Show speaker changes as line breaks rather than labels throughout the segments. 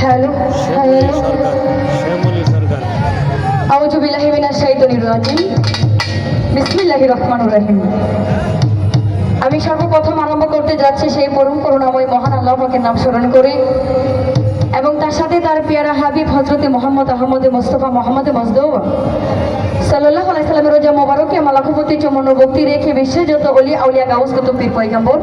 Hello hello আউযু বিল্লাহি মিনাশ শাইতানির রাজিম। বিসমিল্লাহির রহমানির রহিম। আমি সর্বপ্রথম আরম্ভ করতে যাচ্ছি সেই পরম করুণাময় মহান আল্লাহ পাকের নাম স্মরণ করে এবং তার সাথে তার পেয়ারা হাবিব হজরতে মোহাম্মদ আহমদ মোস্তফা মোহাম্মদ মজদৌবা সাল্লাহ আলাইসাল্লামের রোজা মোবারকে মালাকুপতি চমন ভক্তি রেখে বিশ্বে যত অলি আউলিয়া গাউস কুতুব্বীর পয়গাম্বর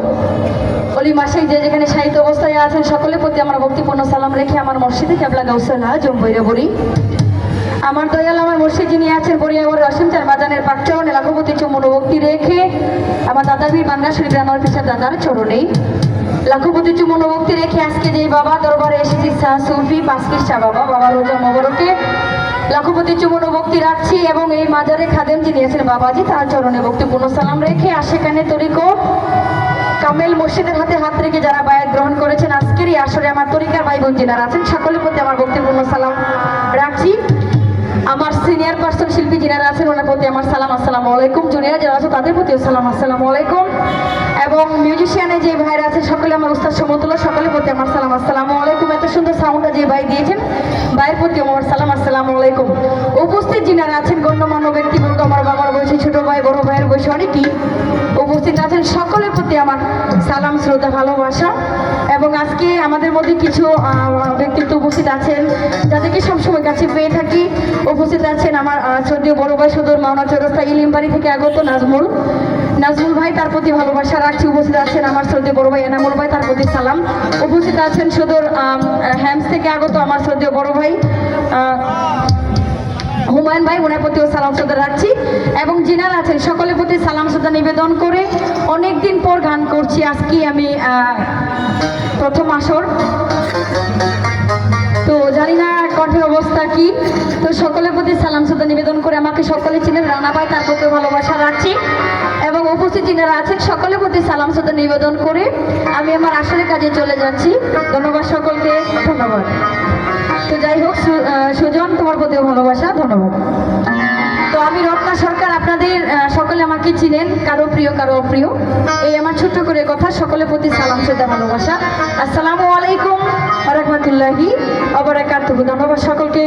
অলি মাসিক যে যেখানে সাহিত্য অবস্থায় আছেন সকলের প্রতি আমার ভক্তিপূর্ণ সালাম রেখে আমার মসজিদে কেবলা গাউসাল্লাহ জম্বইরে বলি। আমার দয়াল আমার মুর্শিদ যিনি আছেন বরিয়াগর রসিম চার বাজানের পাকচরণে লাখপতি চমন ভক্তি রেখে আমার দাদাবীর বাংলা শরীফ রানোয়ার পিসার দাদার চরণে। লাখপতি চুমন ভক্তি রেখে আজকে যে বাবা দরবারে এসেছি শাহ সুফি পাঁচকির শাহ বাবা বাবা রোজা মোবারকে। লাখপতি চুমন ভক্তি রাখছি এবং এই মাজারে খাদেম যিনি আছেন বাবাজি, তার চরণে ভক্তিপূর্ণ সালাম রেখে আশেখানে তরিকো কামেল মসজিদের হাতে হাত রেখে যারা বায়াত গ্রহণ করেছেন, আজকের এই আসরে আমার তরিকার ভাই বোন যিনারা আছেন, সকলের প্রতি আমার ভক্তিপূর্ণ সালাম রাখছি। আমার সিনিয়র পার্সন শিল্পী যিনারা আছেন, ওনার প্রতি আমার সালাম, আসসালামু আলাইকুম। জুনিয়র যারা আছে, তাদের প্রতিও সালাম, আসসালামু আলাইকুম। এবং মিউজিশিয়ানে যে ভাইরা আছে, সকলে আমার উস্তাদ সমতুল্লাহ সকলের প্রতি আমার সালাম, আসসালামু আলাইকুম। এত সুন্দর সাউন্ডটা যে ভাই দিয়েছেন, ভাইয়ের প্রতি আমার সালাম, আসসালামু আলাইকুম। উপস্থিত যিনারা আছেন, গণ্যমান্য ব্যক্তিবর্গ বয়সী ছোট ভাই, বড় ভাইয়ের বয়সী অনেকেই উপস্থিত আছেন। সকলের প্রতি আমার সালাম, শ্রদ্ধা, ভালোবাসা। এবং আজকে আমাদের মধ্যে কিছু ব্যক্তিত্ব উপস্থিত আছেন, যাদেরকে সবসময় কাছে পেয়ে থাকি। উপস্থিত আছেন আমার শ্রদ্ধেয় বড় ভাই সদর মাওনা চৌরাস্তা ইলিমবাড়ি থেকে আগত নাজমুল। নাজমুল ভাই, তার প্রতি ভালোবাসা রাখছি। উপস্থিত আছেন আমার শ্রদ্ধেয় বড় ভাই এনামুল ভাই, তার প্রতি সালাম। উপস্থিত আছেন সদর হ্যামস থেকে আগত আমার শ্রদ্ধেয় বড় ভাই হুমায়ুন ভাই, ওনার প্রতিও সালাম শ্রদ্ধা রাখছি। এবং যিনারা আছেন, সকলের প্রতি সালাম শ্রদ্ধা নিবেদন করে অনেক দিন পর গান করছি। আজকে আমি প্রথম আসর। তো জানি না কণ্ঠের অবস্থা কি। তো সকলের প্রতি সালাম শ্রদ্ধা নিবেদন করে আমাকে সকলে চিনেন। রানা ভাই, তার প্রতি ভালোবাসা রাখছি। এবং উপস্থিত যিনারা আছেন, সকলের প্রতি সালাম শ্রদ্ধা নিবেদন করে আমি আমার আসলে কাজে চলে যাচ্ছি। ধন্যবাদ সকলকে। ধন্যবাদ। তো আমি রত্না সরকার, আপনাদের সকলে আমাকে চিনেন, কারও প্রিয়, কারও অপ্রিয়। এই আমার ছোট্ট করে কথা, সকলের প্রতি সালাম, শ্রদ্ধা, ভালোবাসা। আসসালামু আলাইকুম রহমতুল্লাহি আবরাকাতুহু ধন্যবাদ সকলকে।